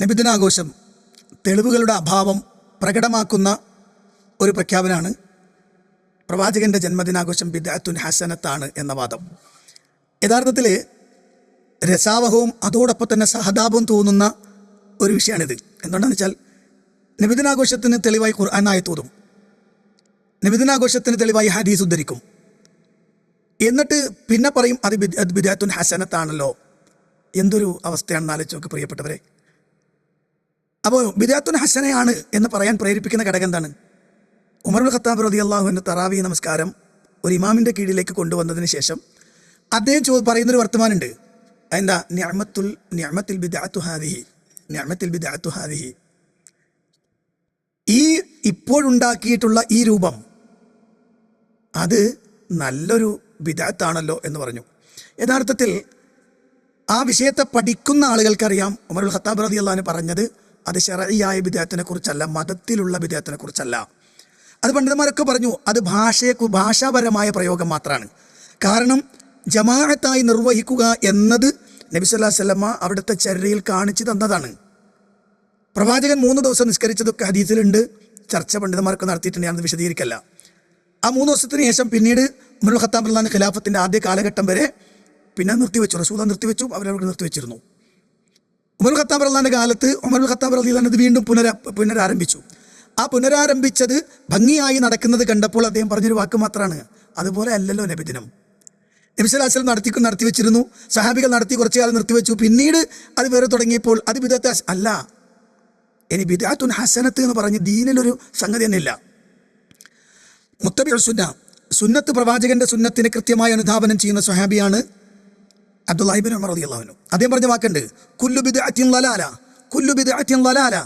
നബിദിനാഘോഷം തെളിവുകളുടെ അഭാവം പ്രകടമാക്കുന്ന ഒരു പ്രഖ്യാപനമാണ് പ്രവാചകന്റെ ജന്മദിനാഘോഷം ബിദാത്തുൻ ഹസനത്താണ് എന്ന വാദം. യഥാർത്ഥത്തിൽ രസാവഹവും അതോടൊപ്പം തന്നെ സഹതാപവും തോന്നുന്ന ഒരു വിഷയമാണിത്. എന്തുകൊണ്ടാണെന്ന് വെച്ചാൽ നബിദിനാഘോഷത്തിന് തെളിവായി ഖുർആനായി തോന്നും നബിദിനാഘോഷത്തിന് തെളിവായി ഹദീസ് ഉദ്ധരിക്കും. എന്നിട്ട് പിന്നെ പറയും അത് ബിദാത്തുൻ ഹസനത്താണല്ലോ. എന്തൊരു അവസ്ഥയാണെന്ന് ആലോചിച്ച് നോക്ക് പ്രിയപ്പെട്ടവരെ. അപ്പോൾ ബിദാത്തുൻ ഹസനയാണ് എന്ന് പറയാൻ പ്രേരിപ്പിക്കുന്ന ഘടകം എന്താണ്? ഉമറുൽ ഖത്താബ് റതി അള്ളാഹുവിന്റെ തറാവി നമസ്കാരം ഒരു ഇമാമിന്റെ കീഴിലേക്ക് കൊണ്ടുവന്നതിന് ശേഷം അദ്ദേഹം ചോ പറയുന്നൊരു വർത്തമാനുണ്ട്. എന്താ ഞാമത്തുൽ ഞാമത്തിൽ ബിദാത്തു ഹാദിഹി. ഞാമത്തിൽ ബിദാത്തു ഹാദിഹി. ഈ ഇപ്പോഴുണ്ടാക്കിയിട്ടുള്ള ഈ രൂപം അത് നല്ലൊരു ബിദാത്താണല്ലോ എന്ന് പറഞ്ഞു. യഥാർത്ഥത്തിൽ ആ വിഷയത്തെ പഠിക്കുന്ന ആളുകൾക്കറിയാം ഉമറുൽ ഖത്താബ് റതി അള്ളഹാന് പറഞ്ഞത് അത് ഷറയായ വിദേഹത്തിനെ കുറിച്ചല്ല മതത്തിലുള്ള വിദേഹത്തിനെ കുറിച്ചല്ല അത് പണ്ഡിതന്മാരൊക്കെ പറഞ്ഞു അത് ഭാഷയെ ഭാഷാപരമായ പ്രയോഗം മാത്രമാണ് കാരണം ജമാഅത്തായി നിർവഹിക്കുക എന്നത് നബി സ്വല്ലമ്മ അവിടുത്തെ ചര്യയിൽ കാണിച്ചു തന്നതാണ്. പ്രവാചകൻ മൂന്ന് ദിവസം നിസ്കരിച്ചതൊക്കെ ഹദീസിലുണ്ട്. ചർച്ച പണ്ഡിതന്മാർക്ക് നടത്തിയിട്ടുണ്ട് ഞാനത് വിശദീകരിക്കല്ല. ആ മൂന്ന് ദിവസത്തിന് ശേഷം പിന്നീട് ഉമർ ഖത്താബ് അള്ളഹാൻ ഖിലാഫത്തിന്റെ ആദ്യ കാലഘട്ടം വരെ പിന്നെ നിർത്തിവെച്ചു റസൂദ നിർത്തിവെച്ചു അവരവർക്ക് നിർത്തിവെച്ചിരുന്നു. ഉമർ ഖത്താബ് അള്ളഹാന്റെ കാലത്ത് ഉമർ ഖത്താബ് റഹ്ലാൻ ഇത് വീണ്ടും പുനര പുനരാരംഭിച്ചു. ആ പുനരാരംഭിച്ചത് ഭംഗിയായി നടക്കുന്നത് കണ്ടപ്പോൾ അദ്ദേഹം പറഞ്ഞൊരു വാക്ക് മാത്രമാണ് അതുപോലെ അല്ലല്ലോ നബിദിനം നബിസലാസ്ലം നടത്തി നടത്തി വെച്ചിരുന്നു. സഹാബികൾ നടത്തി കുറച്ച് കാലം നിർത്തിവെച്ചു പിന്നീട് അത് വേറെ തുടങ്ങിയപ്പോൾ അത് വിധത്തെ അല്ല. ഇനി ബിദാത്തുൻ ഹസനത്ത് എന്ന് പറഞ്ഞ് ദീനിലൊരു സംഗതി തന്നെ ഇല്ല മുത്തബി സുന്ന. സുന്നത്ത് പ്രവാചകന്റെ സുന്നത്തിനെ കൃത്യമായി അനുധാപനം ചെയ്യുന്ന സ്വഹാബിയാണ് അബ്ദുല്ലാഹിബിൻ ഉമർ അള്ളാഹുനു അദ്ദേഹം പറഞ്ഞ വാക്കുണ്ട് കുല്ലു ബിദ്അത്തിൻ ലലാല കുല്ലു ബിദ്അത്തിൻ ലലാല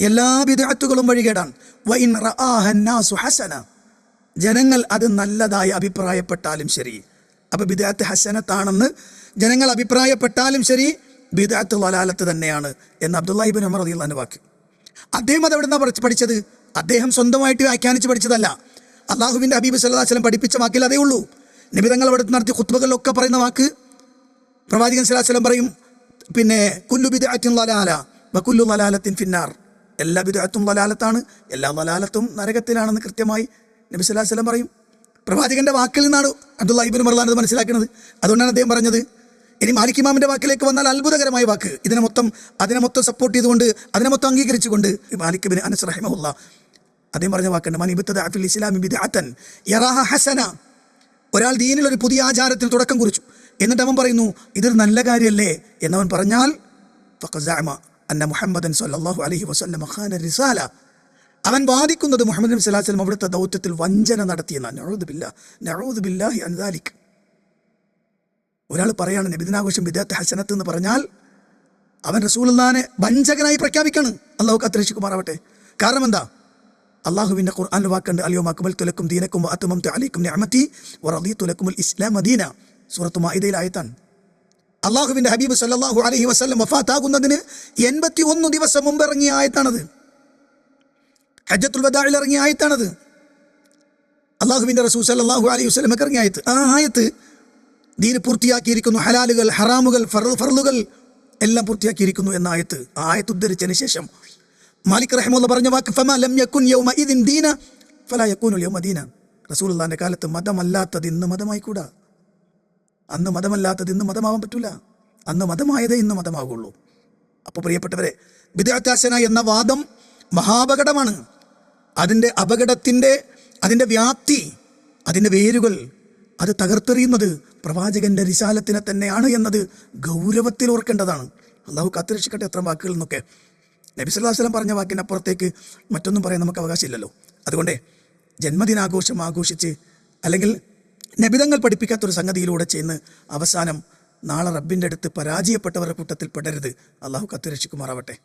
എല്ലാ ബിദ്അത്തുകളും റആഹ അന്നാസു ഹസന. ജനങ്ങൾ അത് നല്ലതായി അഭിപ്രായപ്പെട്ടാലും ശരി. അപ്പോൾ ബിദാത്ത് ഹസനത്താണെന്ന് ജനങ്ങൾ അഭിപ്രായപ്പെട്ടാലും ശരി ബിദാത്ത് വലാലത്ത് തന്നെയാണ് എന്ന് അബ്ദുല്ലാഹിബിൻ ഉമർ അള്ളാഹിന്റെ വാക്ക്. അദ്ദേഹം അത് എവിടെ നിന്നാണ് പഠിച്ചത്? അദ്ദേഹം സ്വന്തമായിട്ട് വ്യാഖ്യാനിച്ച് പഠിച്ചതല്ല. അള്ളാഹുവിന്റെ ഹബീബ് വസല്ലം പഠിപ്പിച്ച വാക്കിൽ അതേ ഉള്ളൂ. നിബിതങ്ങൾ അവിടെ നടത്തിയ കുത്തുബകളിലൊക്കെ പറയുന്ന വാക്ക് പ്രവാചകൻ വസല്ലം പറയും പിന്നെ കുല്ലു ബിദ്അത്തിൻ ലലാല വ കുല്ലു ലലാലത്തിൻ ഫിന്നാർ. എല്ലാ ബിദ്അത്തും ലലാലത്താണ് എല്ലാ ലലാലത്തും നരകത്തിലാണെന്ന് കൃത്യമായി നബി സല്ലല്ലാഹു അലൈഹി വസല്ലം പറയും. പ്രവാചകന്റെ വാക്കിൽ നിന്നാണ് അബ്ദുള്ള ഇബിൻ മർലാൻ അത് മനസ്സിലാക്കുന്നത്. അതുകൊണ്ടാണ് അദ്ദേഹം പറഞ്ഞത് ഇനി മാലിക്കിമാമിന്റെ വാക്കിലേക്ക് വന്നാൽ അത്ഭുതകരമായ വാക്ക്. ഇതിനെ മൊത്തം അതിനെ മൊത്തം സപ്പോർട്ട് ചെയ്തുകൊണ്ട് അതിനെ മൊത്തം അംഗീകരിച്ചുകൊണ്ട്. മാലിക് ബിൻ അനസ് റഹിമഹുല്ല അദ്ദേഹം പറഞ്ഞ വാക്കുണ്ട് മൻ ഇബ്തദഅ ഫിൽ ഇസ്ലാമി ഹസന. ഒരാൾ ദീനിൽ ഒരു പുതിയ ആചാരത്തിൽ തുടക്കം കുറിച്ചു. എന്നിട്ട് അവൻ പറയുന്നു ഇതൊരു നല്ല കാര്യമല്ലേ എന്നവൻ പറഞ്ഞാൽ അന്ന മുഹമ്മദൻ അലൈഹി വസല്ലം ഖാന റിസാല. അവൻ വാദിക്കുന്നത് മുഹമ്മദ് നബി സ്വല്ലല്ലാഹു അലൈഹി വസല്ലം അവിടുത്തെ ദൗത്യത്തിൽ വഞ്ചന നടത്തിയെന്നാണ്. നഊദു ബില്ലാ ബില്ലാഹി ഒരാൾ പറയാണ് നബിദിനാഘോഷം വിദേഹത്തെ ഹസനത്ത് എന്ന് പറഞ്ഞാൽ അവൻ റസൂലുള്ളാനെ വഞ്ചകനായി പ്രഖ്യാപിക്കാണ്. അള്ളാഹു കത്തിരക്ഷിക്കുമാറാവട്ടെ കാരണം എന്താ? അള്ളാഹുവിന്റെ ഖുർആൻ വാക്കുണ്ട് അലിയോ മക്കുമൽ തുലക്കും ദീനക്കും അത്തുമം തലിക്കും അമത്തി വറദീ തുലക്കുമുൽ ഇസ്ലാം മദീന സൂറത്ത് മാഇദയിലായത്താണ് അള്ളാഹുവിന്റെ ഹബീബ് സല്ലല്ലാഹു അലൈഹി വസല്ലം വഫാത്താകുന്നതിന് എൺപത്തി ഒന്ന് ദിവസം മുമ്പ് ഇറങ്ങിയ ആയത്താണത്. ഹജ്ജത്തുൽ വദാഇൽ ഇറങ്ങിയ ആയത്താണത്. അള്ളാഹുവിന്റെ റസൂൽ സല്ലല്ലാഹു അലൈഹി വസല്ലം ഇറങ്ങിയ ആയത്ത്. ആ ആയത്ത് ദീന് പൂർത്തിയാക്കിയിരിക്കുന്നു. ഹലാലുകൾ ഹറാമുകൾ ഫർളുകൾ എല്ലാം പൂർത്തിയാക്കിയിരിക്കുന്നു എന്ന ആയത്ത്. ആ ആയത്ത് ഉദ്ധരിച്ചതിന് ശേഷം മാലിക് റഹ്മുള്ള പറഞ്ഞ വാക്ക് ഫമ ലം ഇദിൻ ദീന ഫലാ യകൂനു യൗമ ദീന. റസൂലുള്ളാഹിന്റെ കാലത്ത് മതമല്ലാത്തത് ഇന്ന് മതമായിക്കൂടാ. അന്ന് മതമല്ലാത്തത് ഇന്ന് മതമാവാൻ പറ്റൂല. അന്ന് മതമായതേ ഇന്ന് മതമാകുള്ളൂ അപ്പോൾ പ്രിയപ്പെട്ടവരെ വിദ്യാത്യാസന എന്ന വാദം മഹാപകടമാണ്. അതിന്റെ അപകടത്തിന്റെ അതിന്റെ വ്യാപ്തി അതിന്റെ വേരുകൾ അത് തകർത്തെറിയുന്നത് പ്രവാചകന്റെ റിസാലത്തിനെ തന്നെയാണ് എന്നത് ഗൗരവത്തിൽ ഓർക്കേണ്ടതാണ്. അള്ളാഹു കാത്തുരക്ഷിക്കട്ടെ എത്ര വാക്കുകൾ എന്നൊക്കെ നബി സല്ലല്ലാഹു അലൈഹി വസല്ലം പറഞ്ഞ വാക്കിനപ്പുറത്തേക്ക് മറ്റൊന്നും പറയാൻ നമുക്ക് അവകാശമില്ലല്ലോ. അതുകൊണ്ട് ജന്മദിനാഘോഷം ആഘോഷിച്ച് അല്ലെങ്കിൽ നബിതങ്ങൾ പഠിപ്പിക്കാത്തൊരു സംഗതിയിലൂടെ ചെന്ന് അവസാനം നാളെ റബ്ബിന്റെ അടുത്ത് പരാജയപ്പെട്ടവരുടെ കൂട്ടത്തിൽ പെടരുത്. അള്ളാഹു കത്തുരക്ഷിക്കുമാറാവട്ടെ.